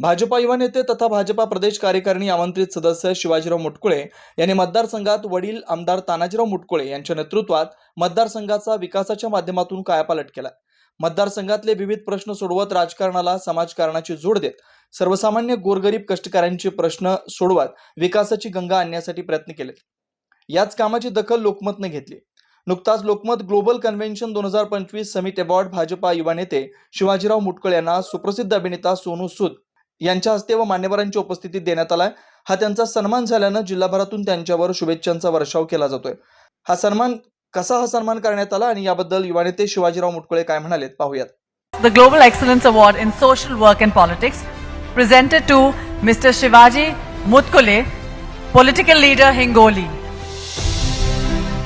भाजपा युवा नेते तथा भाजपा प्रदेश कार्यकारिणी आमंत्रित सदस्य शिवाजीराव मुटकुळे यांनी मतदारसंघात वडील आमदार तानाजीराव मुटकुळे यांच्या नेतृत्वात मतदारसंघाचा विकासाच्या माध्यमातून कायापालट केला. मतदारसंघातले विविध प्रश्न सोडवत राजकारणाला समाजकारणाची जोड देत सर्वसामान्य गोरगरीब कष्टकऱ्यांचे प्रश्न सोडवत विकासाची गंगा आणण्यासाठी प्रयत्न केले. याच कामाची दखल लोकमतने घेतली. नुकताच लोकमत ग्लोबल कन्व्हेन्शन दोन हजार पंचवीस समिट अवॉर्ड भाजपा युवा नेते शिवाजीराव मुटकळ यांना सुप्रसिद्ध अभिनेता सोनू सूद यांच्या हस्ते व मान्यवरांच्या उपस्थितीत देण्यात आलाय हा त्यांचा सन्मान झाल्यानं जिल्हाभरातून त्यांच्यावर शुभेच्छांचा वर्षाव केला जातोय हा सन्मान कसा हा सन्मान करण्यात आला आणि याबद्दल युवा नेते शिवाजीराव मुटकुळे काय म्हणालेत पाहूयात The Global Excellence Award in Social Work and Politics, presented to Mr. Shivaji Mutkule, political leader Hingoli.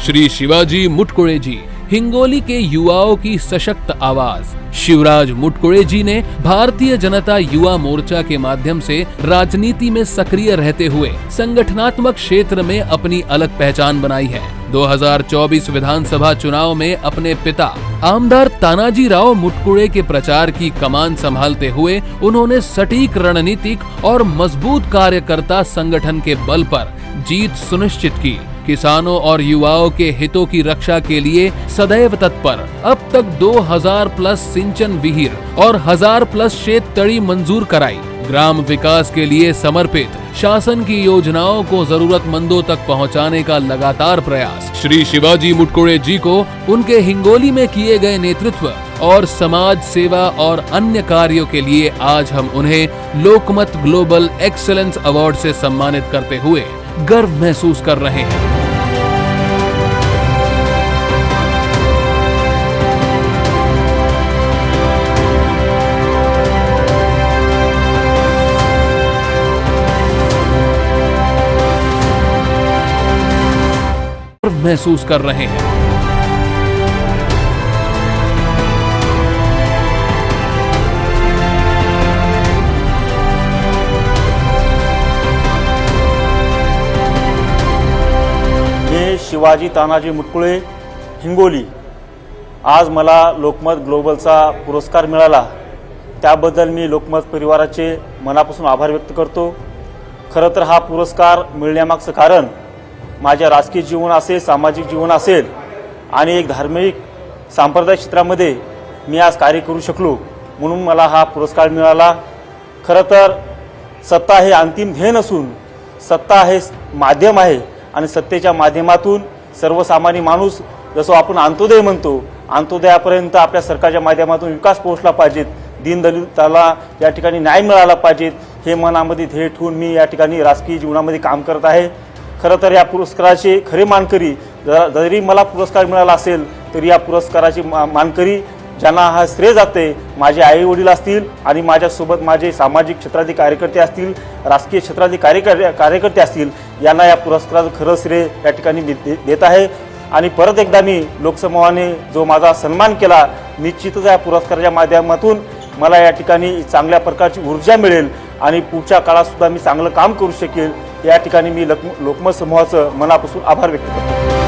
Shri Shivaji Mutkule जी हिंगोली के युवाओं की सशक्त आवाज़। शिवराज मुटकुळे जी ने भारतीय जनता युवा मोर्चा के माध्यम से राजनीति में सक्रिय रहते हुए संगठनात्मक क्षेत्र में अपनी अलग पहचान बनाई है। 2024 विधानसभा चुनाव में अपने पिता, आमदार तानाजी राव मुटकुड़े के प्रचार की कमान संभालते हुए उन्होंने सटीक रणनीतिक और मज़बूत कार्यकर्ता संगठन के बल पर जीत सुनिश्चित की। किसानों और युवाओं के हितों की रक्षा के लिए सदैव तत्पर। अब तक 2000 प्लस सिंचन विहीर और हज़ार प्लस शेत तड़ी मंजूर कराई। ग्राम विकास के लिए समर्पित शासन की योजनाओं को जरूरतमंदों तक पहुँचाने का लगातार प्रयास। श्री शिवाजी मुटकुळे जी को उनके हिंगोली में किए गए नेतृत्व और समाज सेवा और अन्य कार्यों के लिए आज हम उन्हें लोकमत ग्लोबल एक्सेलेंस अवार्ड से सम्मानित करते हुए गर्व महसूस कर रहे हैं। महसूस कर रहे हैं। शिवाजी तानाजी मुटकुळे हिंगोली. आज मला लोकमत ग्लोबलचा पुरस्कार मिळाला. त्याबद्दल मी लोकमत परिवाराचे मनापासून आभार व्यक्त करतो. खरं तर हा पुरस्कार मिळण्यामागचं कारण माझ्या राजकीय जीवन असेल सामाजिक जीवन असेल आणि एक धार्मिक सांप्रदायिक क्षेत्रामध्ये मी आज कार्य करू शकलो म्हणून मला हा पुरस्कार मिळाला. खरं तर सत्ता हे अंतिम ध्येय नसून सत्ता हे माध्यम आहे आणि सत्तेच्या माध्यमातून सर्वसामान्य माणूस जसं आपण अंत्योदय म्हणतो अंत्योदयापर्यंत आपल्या सरकारच्या माध्यमातून विकास पोहोचला पाहिजेत. दीनदलिताला या ठिकाणी न्याय मिळाला पाहिजेत. हे मनामध्ये ध्येय ठेवून मी या ठिकाणी राजकीय जीवनामध्ये काम करत आहे. खरं तर या पुरस्काराचे खरे मानकरी जरी मला पुरस्कार मिळाला असेल तरी या पुरस्काराची मा मानकरी ज्यांना हा श्रेय जाते माझे आई वडील असतील आणि माझ्यासोबत माझे सामाजिक क्षेत्रातील कार्यकर्ते असतील राजकीय क्षेत्रातील कार्यकर कार्यकर्ते असतील यांना या पुरस्काराचं खरं श्रेय या ठिकाणी दे- देत आहे. आणि परत एकदा मी लोकसमूहाने जो माझा सन्मान केला निश्चितच या पुरस्काराच्या माध्यमातून मला या ठिकाणी चांगल्या प्रकारची ऊर्जा मिळेल आणि पुढच्या काळातसुद्धा मी चांगलं काम करू शकेल. या ठिकाणी मी लोकमत समूहाचं मनापासून आभार व्यक्त करतो.